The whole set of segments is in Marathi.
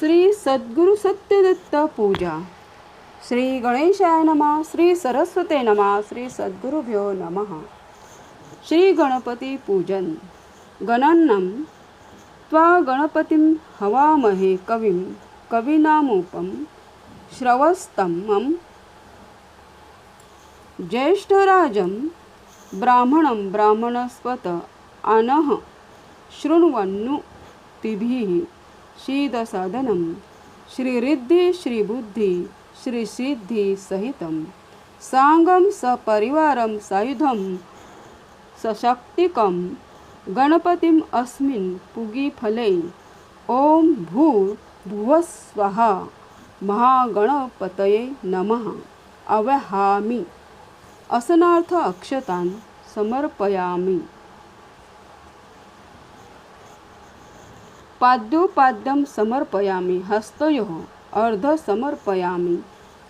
श्री सद्गुरु सत्यदत्त पूजा. श्री गणेशाय नमः श्री सरस्वते नमः श्री सद्गुरुभ्यो नमः. श्री गणपती पूजन. गणन्नं त्वा गणपतिं हवामहे कविं कविनामुपं श्रवस्तमं ज्येष्ठराजं ब्राह्मणं ब्राह्मणस्पत आनः शृण्वन्नु तिभिः. शीदसाधनं श्रीरिद्धि श्रीबुद्धि श्रीसिद्धिसहितं साङ्गं सपरिवारं सायुधं सशक्तिकं गणपतिम् अस्मिन् पुगीफले ॐ भूर्भुवस्वः महागणपतये नमः। अवहामि। असनार्थ अक्षतान् समर्पयामि। पाद्योपाद्यं समर्पयामि हस्तयोः अर्धसमर्पयामि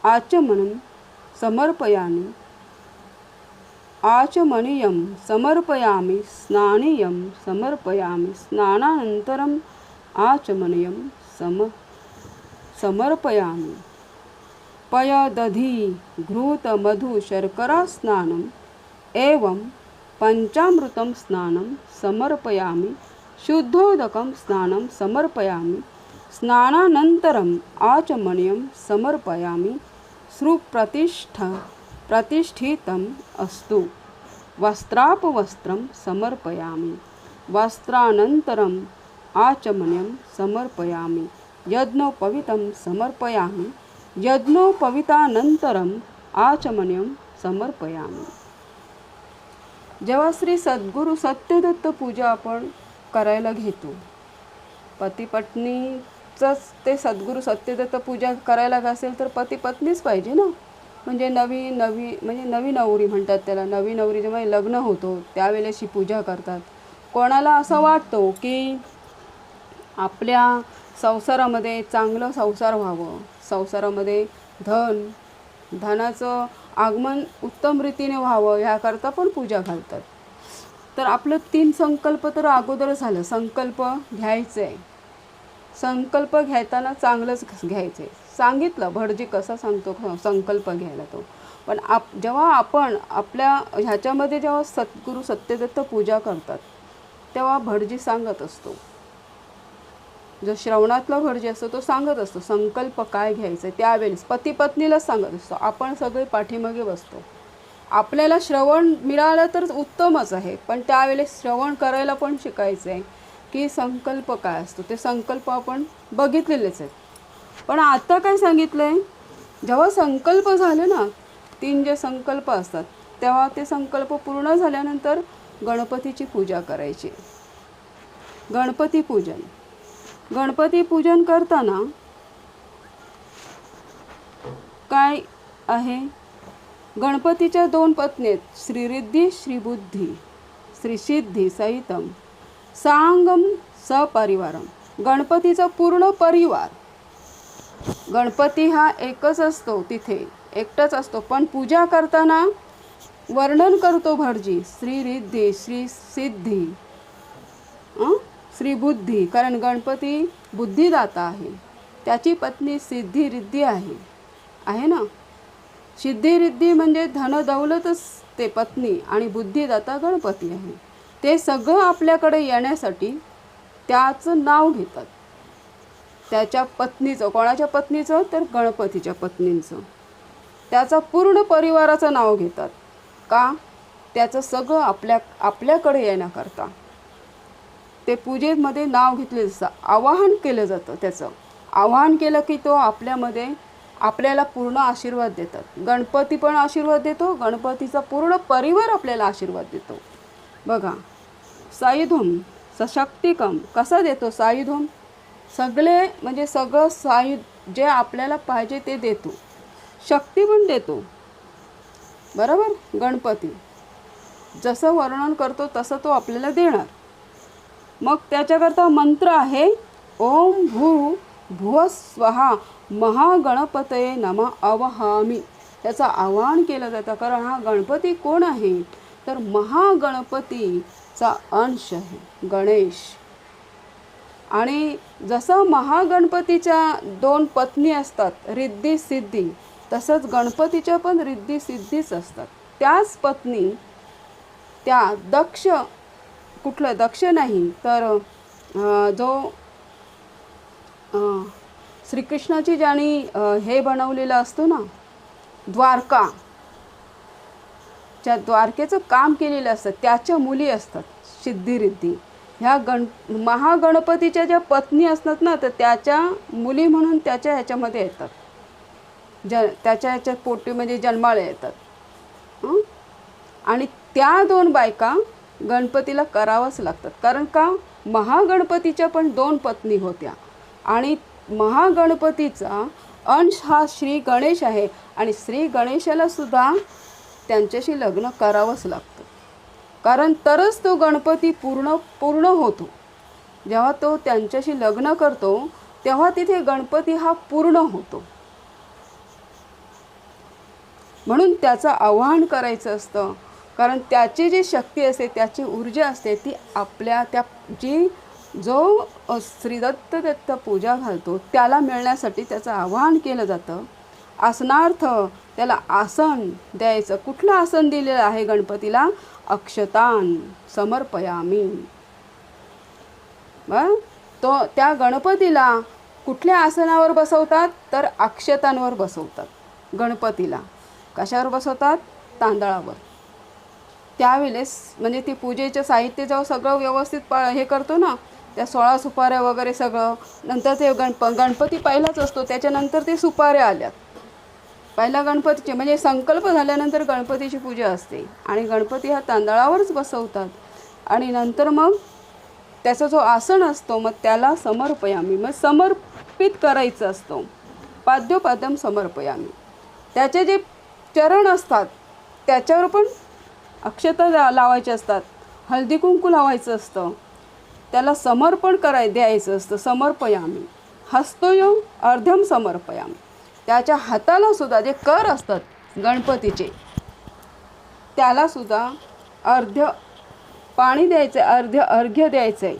आचमनं समर्पयामि आचमनीयं समर्पयामि स्नानीयं समर्पयामि स्नानानन्तरम् आचमनीयं सम समर्पयामि। पयदधि घृतमधुशर्करास्नानम् एवं पञ्चामृतं स्नानं समर्पयामि। शुद्धोदकं स्नानं समर्पयामि। स्नानानन्तरम् आचमनीयं समर्पयामि। सुप्रतिष्ठ प्रतिष्ठितम् अस्तु। वस्त्रापवस्त्रं समर्पयामि। वस्त्रानन्तरम् आचमनीयं समर्पयामि। यज्ञोपवितं समर्पयामि। यज्ञोपवितानन्तरम् आचमनीयं समर्पयामि। जेव्हा श्री सद्गुरू सत्यदत्त पूजा आपण करायला घेतो. पती पत्नीचंच ते सद्गुरू सत्यदत्त पूजा करायला असेल तर पती पत्नीच पाहिजे ना? म्हणजे नवी नवी म्हणजे नवी नवरी म्हणतात त्याला. नवी नवरी जेव्हा लग्न होतो त्यावेळेस ही पूजा करतात. कोणाला असं वाटतो की आपल्या संसारामध्ये चांगलं संसार व्हावं? संसारामध्ये धन धनाचं आगमन उत्तम रीतीने व्हावं ह्याकरता पण पूजा घालतात. तर आपलं तीन संकल्प तर अगोदर झालं. संकल्प घ्यायचं. आहे संकल्प घेताना चांगलंच घ्यायचं. आहे सांगितलं भटजी कसा सांगतो संकल्प घ्यायला तो. पण आप जेव्हा आपण आपल्या ह्याच्यामध्ये जेव्हा सद्गुरू सत्यदत्त पूजा करतात तेव्हा भटजी सांगत असतो. जो श्रवणातला भटजी असतो तो सांगत असतो संकल्प काय घ्यायचं आहे त्यावेळेस पती पत्नीलाच सांगत असतो. आपण सगळे पाठीमागे बसतो. आपल्याला श्रवण मिळालं तर उत्तमच आहे. पण त्यावेळेस श्रवण करायला पण शिकायचं आहे की संकल्प काय असतो. ते संकल्प आपण बघितलेलेच आहेत. पण आता काय सांगितलं आहे जेव्हा संकल्प झाले ना तीन जे संकल्प असतात तेव्हा ते संकल्प पूर्ण झाल्यानंतर गणपतीची पूजा करायची. गणपती पूजन. गणपती पूजन करताना काय आहे? गणपतीच्या दोन पत्नी आहेत श्रीरिद्धी श्रीबुद्धी श्रीसिद्धी सहितम. सांगम सपरिवारम. गणपतीचा पूर्ण परिवार. गणपती हा एकच असतो तिथे एकटाच असतो पण पूजा करताना वर्णन करतो भटजी श्रीरिद्धी श्री सिद्धी श्रीबुद्धी कारण गणपती बुद्धिदाता आहे. त्याची पत्नी सिद्धी रिद्धी आहे. आहे ना? सिद्धिरिद्धी म्हणजे धनदौलतच ते पत्नी आणि बुद्धिदाता गणपती आहे. ते सगळं आपल्याकडे येण्यासाठी त्याचं नाव घेतात. त्याच्या पत्नीचं कोणाच्या पत्नीचं? तर गणपतीच्या पत्नींचं. त्याचा पूर्ण परिवाराचं नाव घेतात. का? त्याचं सगळं आपल्या आपल्याकडे येण्याकरता. ते पूजेमध्ये नाव घेतले जसं आवाहन केलं जातं त्याचं. आवाहन केलं की तो आपल्यामध्ये आपल्याला पूर्ण आशीर्वाद देतात. गणपती पण आशीर्वाद देतो गणपतीचा पूर्ण परिवार आपल्याला आशीर्वाद देतो. बघा सायुधम सशक्तिकम कसा देतो साईधूम? सगळे म्हणजे सगळं सायु जे आपल्याला पाहिजे ते देतो. शक्ती पण देतो. बरोबर? गणपती. जसं वर्णन करतो तसं तो आपल्याला देणार. मग त्याच्याकरता मंत्र आहे ओम भू भुवस्वहा महागणपतये नमा अवहामी. त्याचं आवाहन केलं जातं कारण हा गणपती कोण आहे? तर महागणपतीचा अंश आहे गणेश. आणि जसं महागणपतीच्या दोन पत्नी असतात रिद्धी सिद्धी तसंच गणपतीच्या पण रिद्धी सिद्धीच असतात. त्याच पत्नी त्या दक्ष कुठलं दक्ष नाही तर जो श्रीकृष्णाची ज्याने हे बनवलेलं असतो ना द्वारका ज्या द्वारकेचं काम केलेलं असतं त्याच्या मुली असतात सिद्धिरिद्धी. ह्या गण महागणपतीच्या ज्या पत्नी असतात ना तर त्याच्या मुली म्हणून त्याच्या ह्याच्यामध्ये येतात. ज त्याच्या ह्याच्यात पोटी म्हणजे जन्माळे येतात. आणि त्या दोन बायका गणपतीला करावंच लागतात. कारण का? महागणपतीच्या पण दोन पत्नी होत्या. आणि महागणपतीचा अंश हा श्री गणेश आहे. आणि श्री गणेशाला सुद्धा त्यांच्याशी लग्न करावंच लागतं. कारण तरच तो गणपती पूर्ण पूर्ण होतो. जेव्हा तो त्यांच्याशी लग्न करतो तेव्हा तिथे गणपती हा पूर्ण होतो. म्हणून त्याचं आवाहन करायचं असतं. कारण त्याची जी शक्ती असते त्याची ऊर्जा असते ती आपल्या त्या जी जो श्रीदत्त दत्त पूजा घालतो त्याला मिळण्यासाठी त्याचं आवाहन केलं जातं. आसनार्थ त्याला आसन द्यायचं. कुठलं आसन दिलेलं आहे गणपतीला? अक्षतान समर्पयामी. तो त्या गणपतीला कुठल्या आसनावर बसवतात? तर अक्षतांवर बसवतात. गणपतीला. कशावर बसवतात? तांदळावर. त्यावेळेस म्हणजे ती पूजेचं साहित्य जेव्हा सगळं व्यवस्थित पा हे करतो ना त्या सोळा सुपाऱ्या वगैरे सगळं. नंतर ते गणप गणपती पहिलाच असतो त्याच्यानंतर ते सुपाऱ्या आल्यात. पहिला गणपतीचे म्हणजे संकल्प झाल्यानंतर गणपतीची पूजा असते. आणि गणपती हा तांदळावरच बसवतात. आणि नंतर मग त्याचा जो आसन असतो मग त्याला समर्पयामी मग समर्पित करायचं असतो. पाद्योपाद्यम समर्पयामी. त्याचे जे चरण असतात त्याच्यावर पण अक्षता ला- लावायचे असतात. हळदी कुंकू लावायचं असतं. त्याला समर्पण कराय द्यायचं असतं समर्पयामी. हस्तयो अर्धम समर्पयामी. त्याच्या हाताला सुद्धा जे कर असतात गणपतीचे त्याला सुद्धा अर्ध्य पाणी द्यायचं आहे अर्ध्य अर्घ्य द्यायचं आहे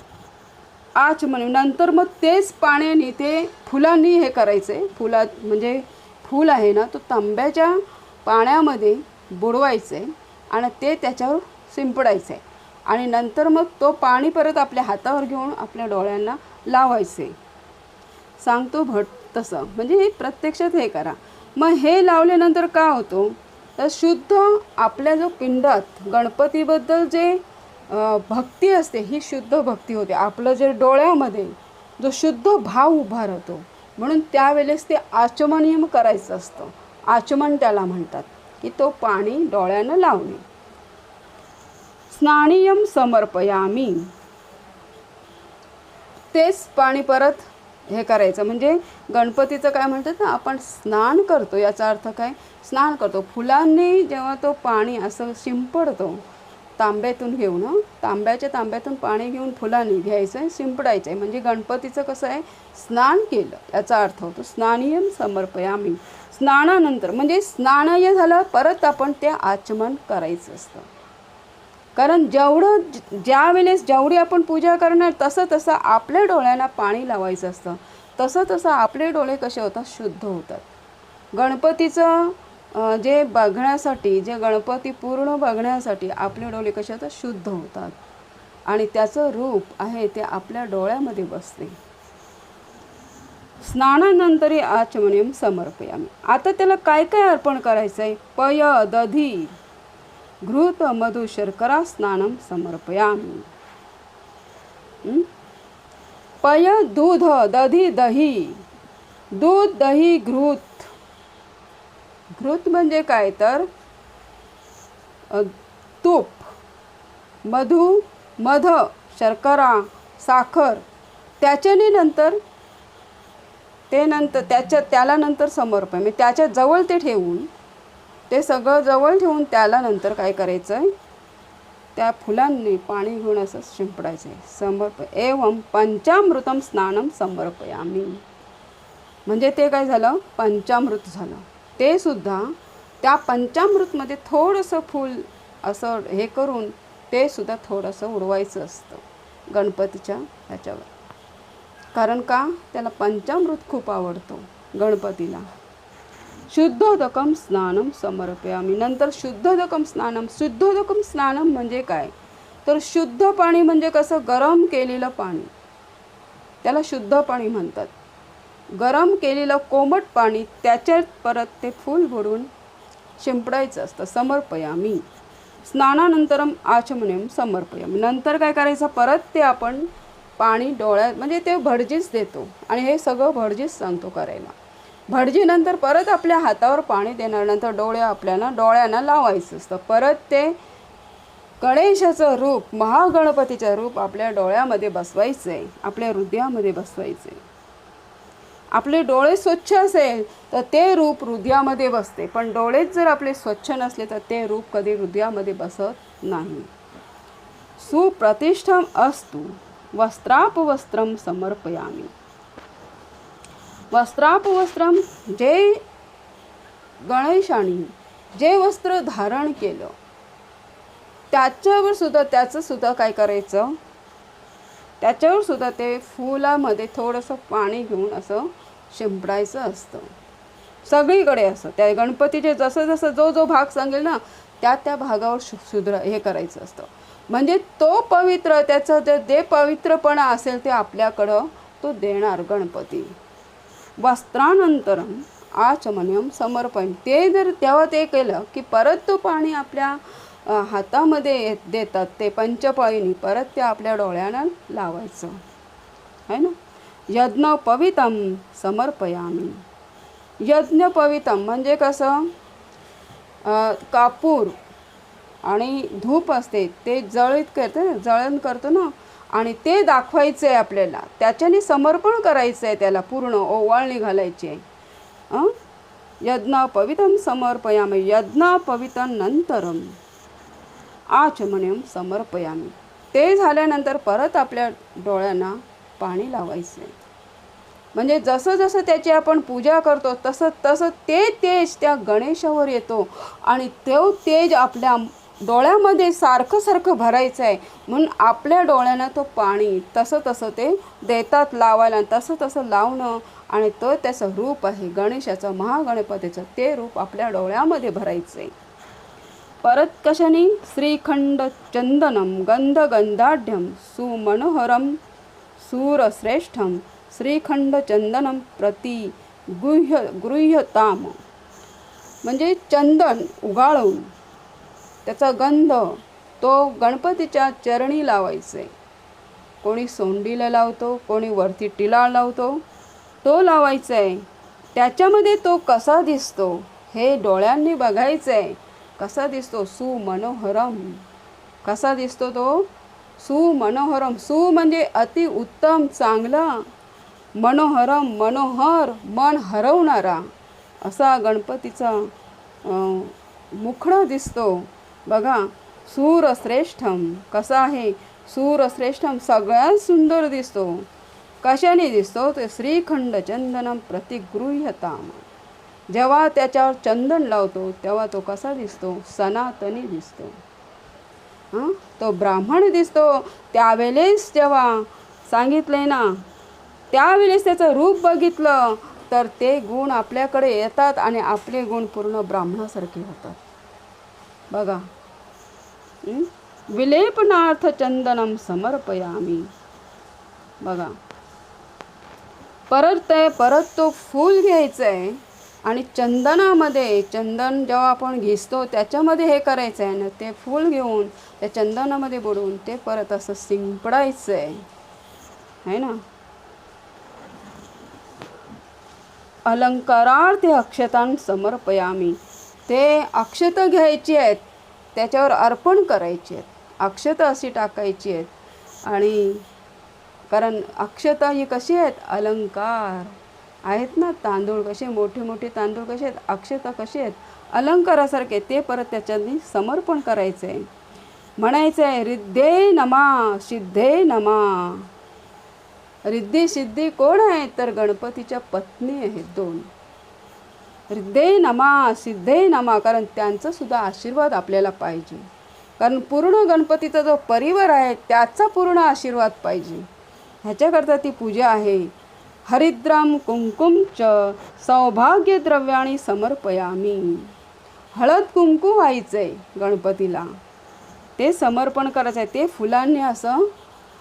आच म्हणून नंतर मग तेच पाण्याने ते फुलांनी हे करायचं आहे फुलात म्हणजे फूल आहे ना तो तांब्याच्या पाण्यामध्ये बुडवायचं आहे आणि ते त्याच्यावर शिंपडायचं आहे आणि नंतर मग तो पाणी परत आपल्या हातावर घेऊन आपल्या डोळ्यांना लावायचे. सांगतो भट तसं. म्हणजे हे प्रत्यक्षात हे करा. मग हे लावल्यानंतर का होतो? तर शुद्ध आपल्या जो पिंडात गणपतीबद्दल जे भक्ती असते ही शुद्ध भक्ती होते. आपलं जे डोळ्यामध्ये जो शुद्ध भाव उभा राहतो. म्हणून त्यावेळेस ते आचमनियम करायचं असतं. आचमन त्याला म्हणतात की तो पाणी डोळ्यानं लावणे. स्नानियम समर्पयामी. तेच पाणी परत हे करायचं. म्हणजे गणपतीचं काय म्हणतात ना आपण स्नान करतो. याचा अर्थ काय? स्नान करतो. फुलांनी जेव्हा तो पाणी असं शिंपडतो तांब्यातून घेऊन हं, तांब्याच्या तांब्यातून पाणी घेऊन फुलांनी घ्यायचं आहे शिंपडायचं आहे म्हणजे गणपतीचं कसं आहे? स्नान केलं. याचा अर्थ होतो स्नानियम समर्पयामी. स्नानानंतर म्हणजे स्नानय झालं परत आपण ते आचमन करायचं असतं. कारण जेवढं ज- ज्या वेळेस जेवढी आपण पूजा करणार तसं तसं आपल्या डोळ्यांना पाणी लावायचं असतं. तसं तसं आपले डोळे कसे होतात? शुद्ध होतात. गणपतीचं जे बघण्यासाठी जे गणपती पूर्ण बघण्यासाठी आपले डोळे कसे होतात? शुद्ध होतात. आणि त्याचं रूप आहे ते आपल्या डोळ्यामध्ये बसते. स्नानानंतरी आचमनियम समर्पयामी. आता त्याला काय काय अर्पण करायचं आहे पय दधी. घृत मधु शर्करा स्नानम समर्पयामी पय दूध दधी दही। दूध दही घृत। घृत म्हणजे काय तर? तूप। मधु मध शर्करा साखर त्याच्याने नंतर ते नंतर त्याच्या त्याला नंतर समर्पण म्हणजे त्याच्याजवळ ते ठेवून ते सगळं जवळ ठेवून त्याला नंतर काय करायचं आहे त्या फुलांनी पाणी घेऊन असं शिंपडायचं आहे समर्प एवम पंचामृतम स्नानम समर्पयामी म्हणजे ते काय झालं? पंचामृत झालं. ते सुद्धा त्या पंचामृतमध्ये थोडंसं फूल असं हे करून ते सुद्धा थोडंसं उडवायचं असतं गणपतीच्या ह्याच्यावर. कारण का? त्याला पंचामृत खूप आवडतो गणपतीला. शुद्धोदकम स्नानम समर्पयामी. नंतर शुद्धोदकम स्नानम शुद्धोदकम स्नानम म्हणजे काय? तर शुद्ध पाणी म्हणजे कसं? गरम केलेलं पाणी. त्याला शुद्ध पाणी म्हणतात. गरम केलेलं कोमट पाणी त्याच्यात परत ते फूल भरून शिंपडायचं असतं. समर्पयामी. स्नानानंतरम आचमनेम समर्पयामी. नंतर काय करायचं? परत ते आपण पाणी डोळ्यात म्हणजे ते भडजीच देतो. आणि हे सगळं भडजीच सांगतो करायला. भटजीनंतर परत आपल्या हातावर पाणी देणार नंतर डोळे आपल्याला डोळ्यांना लावायचं असतं. परत ते गणेशाचं रूप महागणपतीचं रूप आपल्या डोळ्यामध्ये बसवायचं आहे आपल्या हृदयामध्ये बसवायचं आहे आपले डोळे स्वच्छ असेल तर ते रूप हृदयामध्ये बसते. पण डोळेच जर आपले स्वच्छ नसले तर ते रूप कधी हृदयामध्ये बसत नाही. सुप्रतिष्ठम असतो. वस्त्रापवस्त्रम समर्पयामी. वस्त्रापवस्त्रम जे गणेशाने जे वस्त्र धारण केलं त्याच्यावर सुद्धा त्याचं सुद्धा काय करायचं? त्याच्यावर सुद्धा ते फुलामध्ये थोडंसं पाणी घेऊन असं शिंपडायचं असतं. सगळीकडे असं. त्या गणपतीचे जसं जसं जो जो भाग सांगेल ना त्या त्या भागावर शु सुधरा हे करायचं असतं. म्हणजे तो पवित्र त्याचं जे जे पवित्रपणा असेल ते आपल्याकडं तो देणार गणपती. वस्त्रानंतरम आचमन्यम समर्पण ते जर तेव्हा ते केलं की परत तो पाणी आपल्या हातामध्ये येत- देतात ते पंचपळीनी परत ते आपल्या डोळ्यांना लावायचं. है ना? यज्ञ पवितम समर्पयामी. यज्ञ पवितम म्हणजे कसं? कापूर आणि धूप असते ते जळीत करते जळण करतो ना आणि ते दाखवायचं आहे आपल्याला. त्याच्याने समर्पण करायचं आहे त्याला पूर्ण ओवाळणी घालायची आहे. यज्ञ पवित्रं समर्पयामी यज्ञ पवित्रं नंतरम समर्पयामी. ते झाल्यानंतर परत आपल्या डोळ्यांना पाणी लावायचं आहे म्हणजे जसं जसं त्याची आपण पूजा करतो तसं तसं ते तेज त्या गणेशावर येतो आणि तो तेज आपल्या डोळ्यामध्ये सारखं सारखं भरायचं आहे म्हणून आपल्या डोळ्यांना तो पाणी तसं तसं ते देतात लावायला तसं तसं लावणं आणि तो त्याचं रूप आहे. गणेशाचं महागणपतीचं ते रूप आपल्या डोळ्यामध्ये भरायचं आहे परत कशाने? श्रीखंड चंदनम गंधगंधाढ्यम सुमनोहरम सूरश्रेष्ठम श्रीखंड चंदनम प्रति गुह्य गृह्यताम. म्हणजे चंदन उगाळून त्याचा गंध तो गणपतीच्या चरणी लावायचे. कोणी सोंडीला लावतो कोणी वरती टिला लावतो तो लावायचा. आहे त्याच्यामध्ये तो कसा दिसतो हे डोळ्यांनी बघायचं. आहे कसा दिसतो सुमनोहरम? कसा दिसतो तो? सुमनोहरम. सु म्हणजे अति उत्तम चांगला. मनोहरम मनोहर मन हरवणारा. असा गणपतीचा मुखडा दिसतो. बघा सूरश्रेष्ठम कसा आहे? सूरश्रेष्ठम सगळ्यात सुंदर दिसतो. कशाने दिसतो? ते श्रीखंड चंदनम प्रतिगृह्यताम. जेव्हा त्याच्यावर चंदन लावतो तेव्हा तो कसा दिसतो? सनातनी दिसतो. हां? तो ब्राह्मण दिसतो. त्यावेळेस जेव्हा सांगितले ना त्यावेळेस त्याचं रूप बघितलं तर ते गुण आपल्याकडे येतात आणि आपले गुण पूर्ण ब्राह्मणासारखे होतात. बघा. विलेपनार्थ चंदनम समर्पयामी. बघा. परत ते परत तो फूल घ्यायचं आहे आणि चंदनामध्ये चंदन जेव्हा आपण घिसतो त्याच्यामध्ये हे करायचं आहे ना ते फूल घेऊन त्या चंदनामध्ये बुडवून ते परत असं शिंपडायचं आहे है ना? अलंकारार्थ अक्षतां समर्पयामी. ते अक्षतं घ्यायची आहेत त्याच्यावर अर्पण करायची आहेत अक्षतं अशी टाकायची आहेत. आणि कारण अक्षता ही कशी आहेत? अलंकार. आहेत ना तांदूळ कसे? मोठे मोठे तांदूळ कसे आहेत? अक्षता कसे आहेत? अलंकारासारखे ते परत त्याच्यानी समर्पण करायचं आहे म्हणायचं आहे रिद्धे नमा सिद्धे नमा. रिद्धी सिद्धी कोण आहेत? तर गणपतीच्या पत्नी आहेत दोन. रिद्धे नमा सिद्धे नमा कारण त्यांचा सुद्धा आशीर्वाद आपल्याला पाहिजे. कारण पूर्ण गणपतीचा जो परिवार आहे त्याचा पूर्ण आशीर्वाद पाहिजे. ह्याच्याकरता ती पूजा आहे. हरिद्राम कुंकुम च सौभाग्य द्रव्याणी समर्पयामी. हळद कुंकू व्हायचं आहे गणपतीला. ते समर्पण करायचं आहे ते फुलांनी असं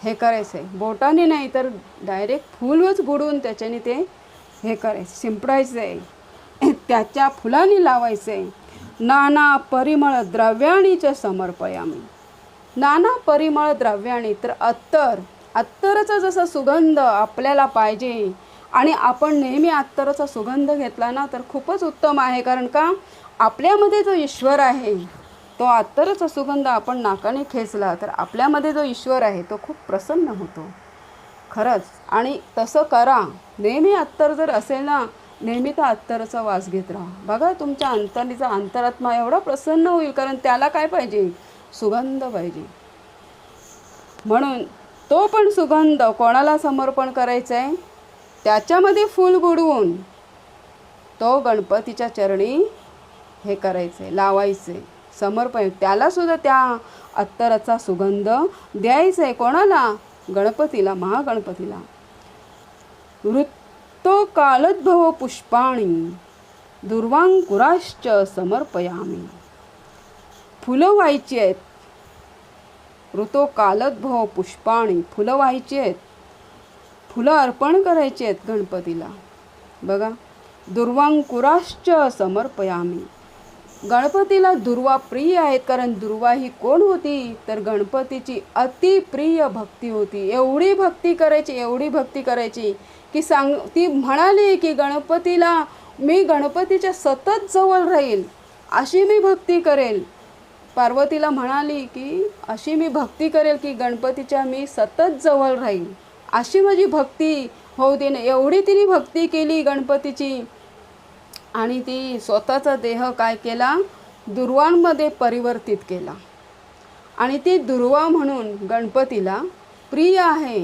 हे करायचं आहे बोटाने नाही तर डायरेक्ट फुलच बुडून त्याच्याने ते हे करायचं शिंपडायचं आहे त्याच्या फुलांनी लावायचे. नाना परिमळ द्रव्याणीच समर्पयामी नाना परिमळ द्रव्याणी तर अत्तर. अत्तरचा जसा सुगंध आपल्याला पाहिजे आणि आपण नेहमी अत्तराचा सुगंध घेतला ना तर खूपच उत्तम आहे. कारण का? आपल्यामध्ये जो ईश्वर आहे तो अत्तराचा सुगंध आपण नाकाने खेचला तर आपल्यामध्ये जो ईश्वर आहे तो खूप प्रसन्न होतो. खरंच. आणि तसं करा. नेहमी अत्तर जर असेल ना नेहमी त्या अत्तराचा वास घेत राहा. बघा तुमच्या अंतरीचा अंतरात्मा एवढा प्रसन्न होईल कारण त्याला काय पाहिजे? सुगंध पाहिजे. म्हणून तो पण सुगंध कोणाला समर्पण करायचा आहे त्याच्यामध्ये फूल बुडवून तो गणपतीच्या चरणी हे करायचं आहे लावायचं आहे समर्पण त्यालासुद्धा त्या अत्तराचा सुगंध द्यायचा आहे कोणाला? गणपतीला महागणपतीला. वृत्त तो कालद्भव पुष्पाणी दुर्वांकुराश्च समर्पयामी। फुलं व्हायची आहेत ऋतो कालद्भव पुष्पाणी फुलं व्हायची आहेत फुलं अर्पण करायची आहेत गणपतीला। बघा दुर्वांकुराश्च समर्पयामी। गणपतीला दुर्वा प्रिय आहेत कारण दुर्वा ही कोण होती? तर गणपतीची अतिप्रिय भक्ती होती. एवढी भक्ती करायची एवढी भक्ती करायची की सांग ती म्हणाली की गणपतीला मी गणपतीच्या सतत जवळ राहील अशी मी भक्ती करेल. पार्वतीला म्हणाली की अशी मी भक्ती करेल की गणपतीच्या मी सतत जवळ राहील. अशी माझी भक्ती होऊ दे एवढी तिने भक्ती केली गणपतीची. आणि ती स्वतःचा देह काय केला? दुर्वांमध्ये परिवर्तित केला. आणि ती दुर्वा म्हणून गणपतीला प्रिय आहे.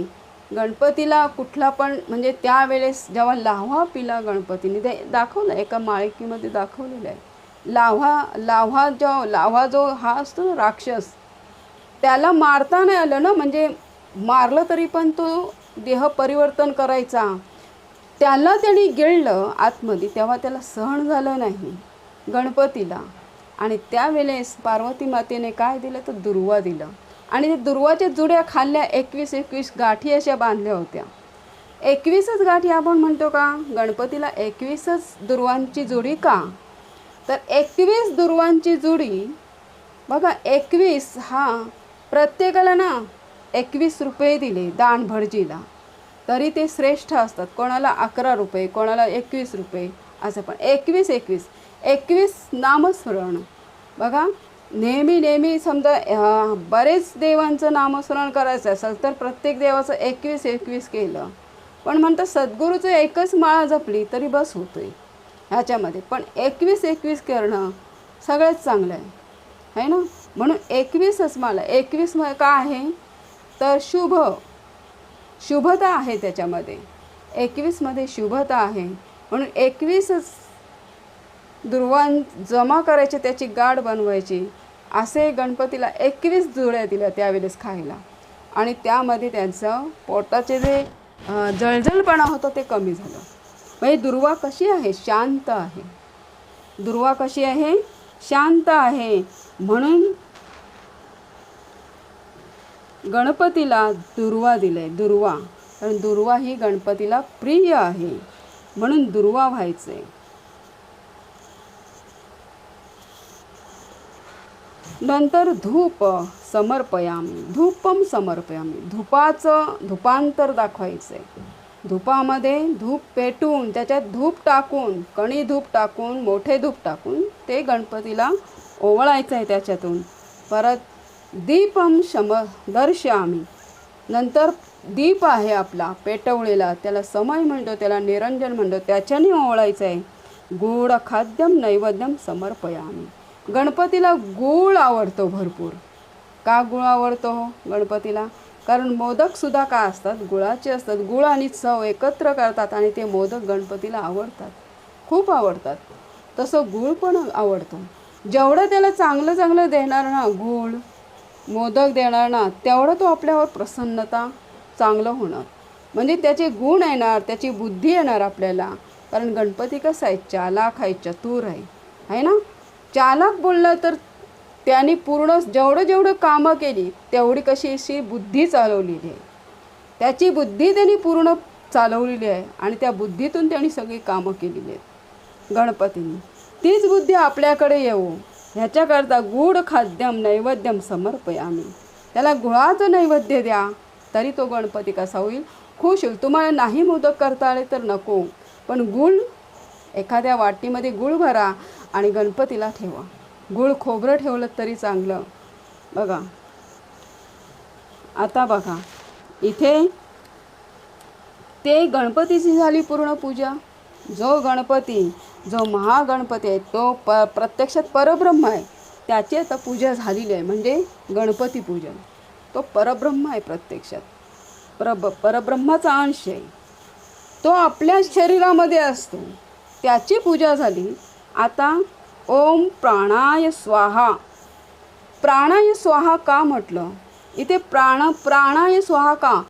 गणपतीला कुठला पण म्हणजे त्यावेळेस जेव्हा लाव्हा पिला गणपतीने ते दाखवलं एका माळकीमध्ये दाखवलेलं आहे. लाव्हा लाव्हा जो लाव्हा जो हा असतो ना राक्षस त्याला मारता नाही आलं ना म्हणजे मारलं तरी पण तो देह परिवर्तन करायचा. त्याला त्याने गिळलं आतमध्ये तेव्हा त्याला सहन झालं नाही गणपतीला. आणि त्यावेळेस पार्वती मातेने काय दिलं? तर दुर्वा दिलं. आणि ते दुर्वाच्या जुड्या खाल्ल्या एकवीस एकवीस गाठी अशा बांधल्या होत्या. एकवीसच गाठी आपण म्हणतो का? गणपतीला एकवीसच दुर्वांची जुडी का? तर एकवीस दुर्वांची जुडी बघा एकवीस हा प्रत्येकाला ना एकवीस रुपये दिले दान भटजीला तरी ते श्रेष्ठ असतात. कोणाला अकरा रुपये कोणाला एकवीस रुपये असं पण. एकवीस एकवीस. एकवीस नामस्मरण. बघा नेहमी नेहमी समजा बरेच देवांचं नामस्मरण करायचं असेल तर प्रत्येक देवाचं एकवीस एकवीस केलं. पण म्हणतात सद्गुरूचं एकच माळा जपली तरी बस होतोय. ह्याच्यामध्ये. पण एकवीस एकवीस करणं सगळ्यात चांगलं आहे. है ना? म्हणून एकवीसच माळा. एकवीस म- का आहे? तर शुभ. शुभता आहे त्याच्यामध्ये. एकवीसमध्ये शुभता आहे. म्हणून एकवीसच दुर्वान जमा करायचे त्याची गाठ बनवायची. असे गणपतीला एकवीस जुळ्या दिल्या त्यावेळेस खायला. आणि त्यामध्ये त्यांचं पोटाचे जे जळजळपणा होतं ते कमी झालं. म्हणजे दुर्वा कशी आहे? शांत आहे. दुर्वा कशी आहे? शांत आहे. म्हणून गणपतीला दुर्वा दिलंय दुर्वा. कारण दुर्वा ही गणपतीला प्रिय आहे. म्हणून दुर्वा व्हायचंय. नंतर धूप समर्पयामी धूपम समर्पयामी. धुपाचं धुपांतर दाखवायचं आहे धुपामध्ये धूप पेटून त्याच्यात धूप टाकून कणी धूप टाकून मोठे धूप टाकून ते गणपतीला ओवळायचं आहे त्याच्यातून. परत दीपम शम दर्शयामी. नंतर दीप आहे आपला पेटवलेला. त्याला समय म्हणतो त्याला निरंजन म्हणतो. त्याच्याने ओवळायचं आहे गुळ खाद्यम नैवेद्यम समर्पयामी. गणपतीला गूळ आवडतो भरपूर. का गुळ आवडतो हो गणपतीला? कारण मोदकसुद्धा का असतात? गुळाचे असतात. गुळ आणि चव एकत्र करतात आणि ते मोदक गणपतीला आवडतात. खूप आवडतात. तसं गूळ पण आवडतो. जेवढं त्याला चांगलं चांगलं देणार ना गूळ मोदक देणार ना तेवढं तो आपल्यावर प्रसन्नता चांगलं होणार. म्हणजे त्याचे गुण येणार त्याची बुद्धी येणार आपल्याला. कारण गणपती कसं आहे? चालाक आहे चतुर आहे. आहे ना? चालाक बोललं तर त्यांनी पूर्ण जेवढं जेवढं कामं केली तेवढी कशी अशी बुद्धी चालवलेली आहे. त्याची बुद्धी त्यांनी पूर्ण चालवलेली आहे आणि त्या बुद्धीतून त्यांनी सगळी कामं केलेली आहेत. गणपतींनी. तीच बुद्धी आपल्याकडे येऊ ह्याच्याकरता गूढ खाद्यम नैवेद्यम समर्पयामी. त्याला गुळाचं नैवेद्य द्या तरी तो गणपती कसा होईल? खुश होईल. तुम्हाला नाही मोदक करता आले तर नको. पण गुळ एखाद्या वाटीमध्ये गुळ भरा आणि गणपतीला ठेवा. गुळ खोबरं ठेवलं तरी चांगलं. बघा. आता बघा. इथे ते गणपतीची झाली पूर्ण पूजा. जो गणपती जो महागणपती आहे तो प प्रत्यक्षात परब्रह्म आहे. त्याची आता पूजा झालेली आहे. म्हणजे गणपती पूजन. तो परब्रह्म आहे प्रत्यक्षात. परब परब्रह्माचा अंश आहे. तो आपल्या शरीरामध्ये असतो. त्याची पूजा झाली. आता ओम प्राणाय स्वाहा. प्राणाय स्वाहा का म्हटलं? इथे प्राण प्राणाय स्वाहा का?